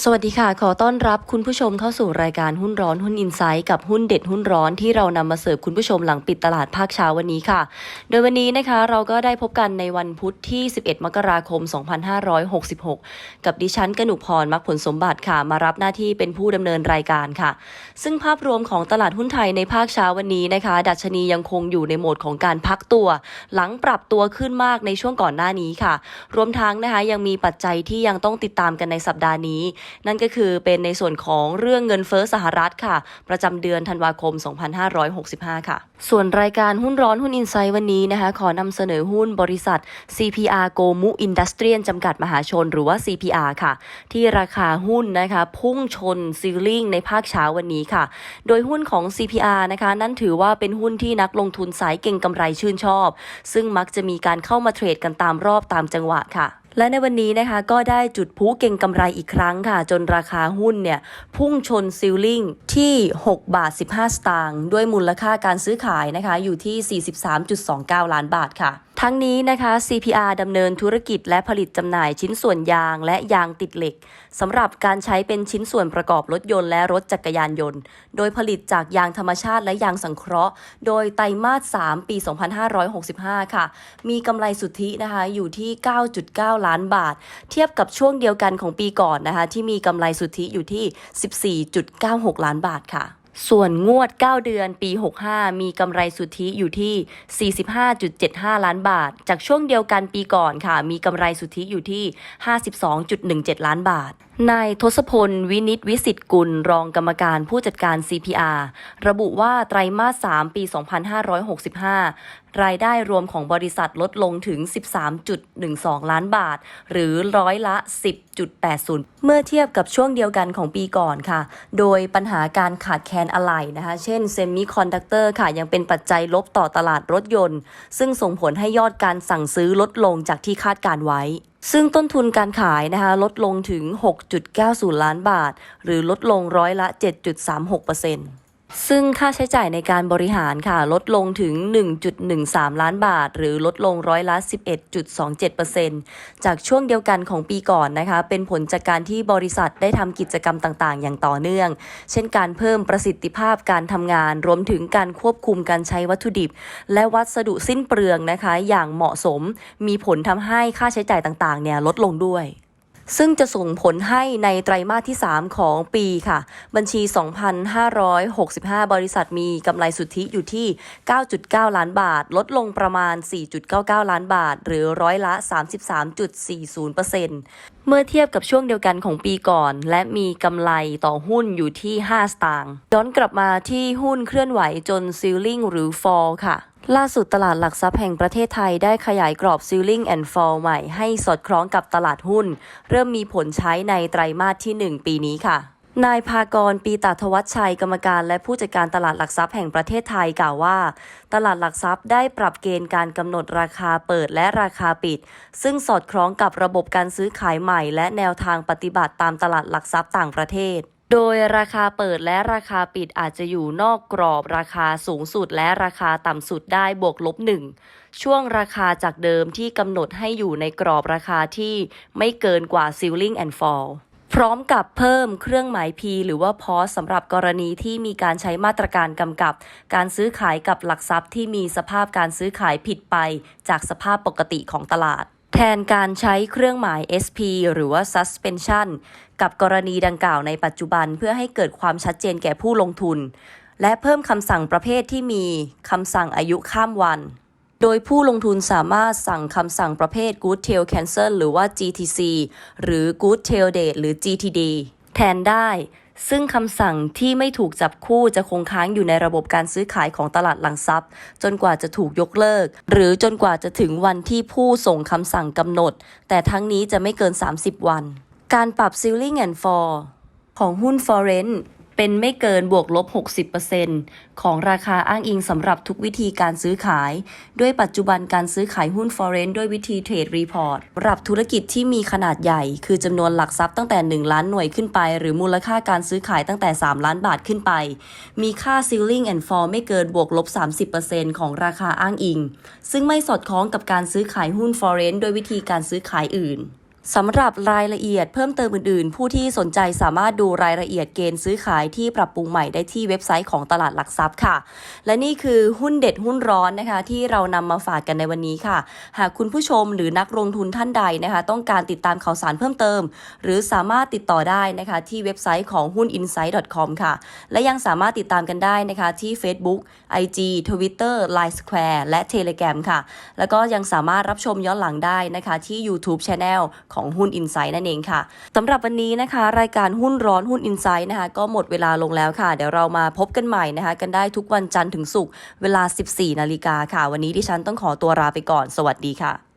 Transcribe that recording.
สวัสดีค่ะ ขอต้อนรับคุณผู้ชมเข้าสู่รายการหุ้นร้อนหุ้นอินไซต์กับหุ้นเด็ดหุ้นร้อนที่เรานำมาเสิร์ฟคุณผู้ชมหลังปิดตลาดภาคเช้าวันนี้ค่ะ โดยวันนี้นะคะเราก็ได้พบกันในวันพุธที่ 11 มกราคม 2566 กับดิฉันกนุกพรมักผลสมบัติค่ะ มารับหน้าที่เป็นผู้ดำเนินรายการค่ะ ซึ่งภาพรวมของตลาดหุ้นไทยในภาคเช้าวันนี้นะคะ ดัชนียังคงอยู่ในโหมดของการพักตัว หลังปรับตัวขึ้นมากในช่วงก่อนหน้านี้ค่ะ รวมทั้งนะคะยังมีปัจจัยที่ยังต้องติดตามกันในสัปดาห์นี้นั่นก็คือเป็นในส่วนของเรื่องเงินเฟ้อสหรัฐค่ะ ประจำเดือนธันวาคม 2565 ค่ะ ส่วนรายการหุ้นร้อนหุ้นอินไซต์วันนี้นะคะ ขอนำเสนอหุ้นบริษัท CPR g o m u Industrial จำกัดมหาชนหรือว่า CPR ค่ะ ที่ราคาหุ้นนะคะพุ่งชนซีลิ่งในภาคเช้าวันนี้ค่ะ โดยหุ้นของ CPR นะคะ นั่นถือว่าเป็นหุ้นที่นักลงทุนสายเก่งกำไรชื่นชอบ ซึ่งมักจะมีการเข้ามาเทรดกันตามรอบตามจังหวะค่ะ และในวันนี้นะคะก็ได้จุดพุเก่งกำไรอีกครั้งค่ะ จนราคาหุ้นเนี่ย พุ่งชนซิลลิงที่ 6 บาท 15 สตางค์ด้วยมูลค่าการซื้อขายนะคะ อยู่ที่ 43.29 ล้านบาทค่ะ ทั้งนี้นะคะ CPR ดำเนินธุรกิจและผลิตจำหน่ายชิ้นส่วนยางและยางติดเหล็กสำหรับการใช้เป็นชิ้นส่วนประกอบรถยนต์และรถจักรยานยนต์ โดยผลิตจากยางธรรมชาติและยางสังเคราะห์ โดยไตรมาส 3 ปี 2565 ค่ะ มีกำไรสุทธินะคะอยู่ที่ 9.9 ล้านบาท เทียบกับช่วงเดียวกันของปีก่อนนะคะที่มีกำไรสุทธิอยู่ที่ 14.96 ล้านบาทค่ะ ส่วนงวด 9 เดือนปี 65 มีกำไรสุทธิอยู่ที่ 45.75 ล้านบาท จากช่วงเดียวกันปีก่อนค่ะ มีกำไรสุทธิอยู่ที่ 52.17 ล้านบาท นายทศพล วินิตวิสิตกุล รองกรรมการผู้จัดการ CPR ระบุว่าไตรมาส 3 ปี 2565 รายได้รวมของบริษัทลดลงถึง 13.12 ล้านบาท หรือร้อยละ 10.80 เมื่อเทียบกับช่วงเดียวกันของปีก่อนค่ะ โดยปัญหาการขาดแคลนอะไหล่นะคะ เช่นเซมิคอนดักเตอร์ค่ะ ยังเป็นปัจจัยลบต่อตลาดรถยนต์ ซึ่งส่งผลให้ยอดการสั่งซื้อลดลงจากที่คาดการไว้ ซึ่งต้นทุนการขายนะคะ ลดลงถึง 6.90 ล้านบาท หรือลดลงร้อยละ 7.36% ซึ่งค่าใช้จ่ายในการบริหารค่ะ ลดลงถึง 1.13 ล้านบาท หรือลดลงร้อยละ 11.27%จากช่วงเดียวกันของปีก่อนนะคะ เป็นผลจากการที่บริษัทได้ทำกิจกรรมต่างๆ อย่างต่อเนื่อง เช่นการเพิ่มประสิทธิภาพการทำงาน รวมถึงการควบคุมการใช้วัตถุดิบ และวัสดุสิ้นเปลืองนะคะ อย่างเหมาะสม มีผลทำให้ค่าใช้จ่ายต่างๆ เนี่ยลดลงด้วย ซึ่งจะส่งผลให้ในไตรมาสที่ 3 ของปีค่ะ บัญชี 2,565 บริษัทมีกำไรสุทธิอยู่ที่ 9.9 ล้านบาท ลดลงประมาณ 4.99 ล้านบาท หรือร้อยละ 33.40%เมื่อเทียบกับช่วงเดียวกันของปีก่อน และมีกำไรต่อหุ้นอยู่ที่ 5 สตางค์ย้อนกลับมาที่หุ้นเคลื่อนไหวจนซีลลิงหรือ fall ค่ะ ล่าสุดตลาดหลักทรัพย์แห่งประเทศไทยได้ขยายกรอบ Ceiling and Fall ใหม่ให้สอดคล้องกับตลาดหุ้น เริ่มมีผลใช้ในไตรมาสที่ 1 ปีนี้ค่ะ นายพากรปีตาทวัชชัยกรรมการและผู้จัดการตลาดหลักทรัพย์แห่งประเทศไทยกล่าวว่า ตลาดหลักทรัพย์ได้ปรับเกณฑ์การกำหนดราคาเปิดและราคาปิด ซึ่งสอดคล้องกับระบบการซื้อขายใหม่ และแนวทางปฏิบัติตามตลาดหลักทรัพย์ต่างประเทศ โดยราคาเปิดและราคาปิดอาจจะอยู่นอกกรอบราคาสูงสุดและราคาต่ำสุดได้บวกลบหนึ่งช่วงราคาจากเดิมที่กำหนดให้อยู่ในกรอบราคาที่ไม่เกินกว่า ceiling and fall พร้อมกับเพิ่มเครื่องหมาย P หรือว่า pause สำหรับกรณีที่มีการใช้มาตรการกำกับ การซื้อขายกับหลักทรัพย์ที่มีสภาพการซื้อขายผิดไปจากสภาพปกติของตลาด แทนการใช้เครื่องหมาย SP หรือว่า suspension กับกรณีดังกล่าวในปัจจุบันเพื่อให้เกิดความชัดเจนแก่ผู้ลงทุน และเพิ่มคำสั่งประเภทที่มีคำสั่งอายุข้ามวัน โดยผู้ลงทุนสามารถสั่งคำสั่งประเภท Good Tail Cancel หรือว่า GTC หรือ Good Tail Date หรือ GTD แทนได้ ซึ่งคำสั่งที่ไม่ถูกจับคู่จะคงค้างอยู่ในระบบการซื้อขายของตลาดหลักทรัพย์ จนกว่าจะถูกยกเลิก หรือจนกว่าจะถึงวันที่ผู้ส่งคำสั่งกำหนด แต่ทั้งนี้จะไม่เกิน 30 วัน การปรับ Ceiling and Fall ของหุ้น Foreign เป็นไม่เกินบวกลบ 60%ของราคาอ้างอิงสำหรับทุกวิธีการซื้อขาย ด้วยปัจจุบันการซื้อขายหุ้น Foreign ด้วยวิธีเทรดรีพอร์ตปรับธุรกิจที่มีขนาดใหญ่ คือจำนวนหลักทรัพย์ตั้งแต่ 1 ล้านหน่วยขึ้นไป หรือมูลค่าการซื้อขายตั้งแต่ 3 ล้านบาทขึ้นไป มีค่า Ceiling and Fall ไม่เกินบวกลบ 30%ของราคาอ้างอิง ซึ่งไม่สอดคล้องกับการซื้อขายหุ้น Foreign ด้วยวิธีการซื้อขายอื่น สำหรับรายละเอียดเพิ่มเติมอื่น ๆ ผู้ที่สนใจสามารถดูรายละเอียดเกณฑ์ซื้อขายที่ปรับปรุงใหม่ได้ที่เว็บไซต์ของตลาดหลักทรัพย์ค่ะ และนี่คือหุ้นเด็ดหุ้นร้อนนะคะ ที่เรานำมาฝากกันในวันนี้ค่ะ หากคุณผู้ชมหรือนักลงทุนท่านใดนะคะ ต้องการติดตามข่าวสารเพิ่มเติม หรือสามารถติดต่อได้นะคะ ที่เว็บไซต์ของหุ้น insight.com ค่ะ และยังสามารถติดตามกันได้นะคะ ที่ Facebook IG Twitter Line Square และ Telegram ค่ะ แล้วก็ยังสามารถรับชมย้อนหลังได้นะคะ ที่ YouTube Channel ของหุ้นอินไซด์นั่นเองค่ะสำหรับวันนี้นะคะ รายการหุ้นร้อนหุ้นอินไซด์นะคะก็หมดเวลาลงแล้วค่ะ เดี๋ยวเรามาพบกันใหม่นะคะ กันได้ทุกวันจันทร์ถึงศุกร์เวลา 14 นาฬิกาค่ะ วันนี้ดิฉันต้องขอตัวลาไปก่อน สวัสดีค่ะ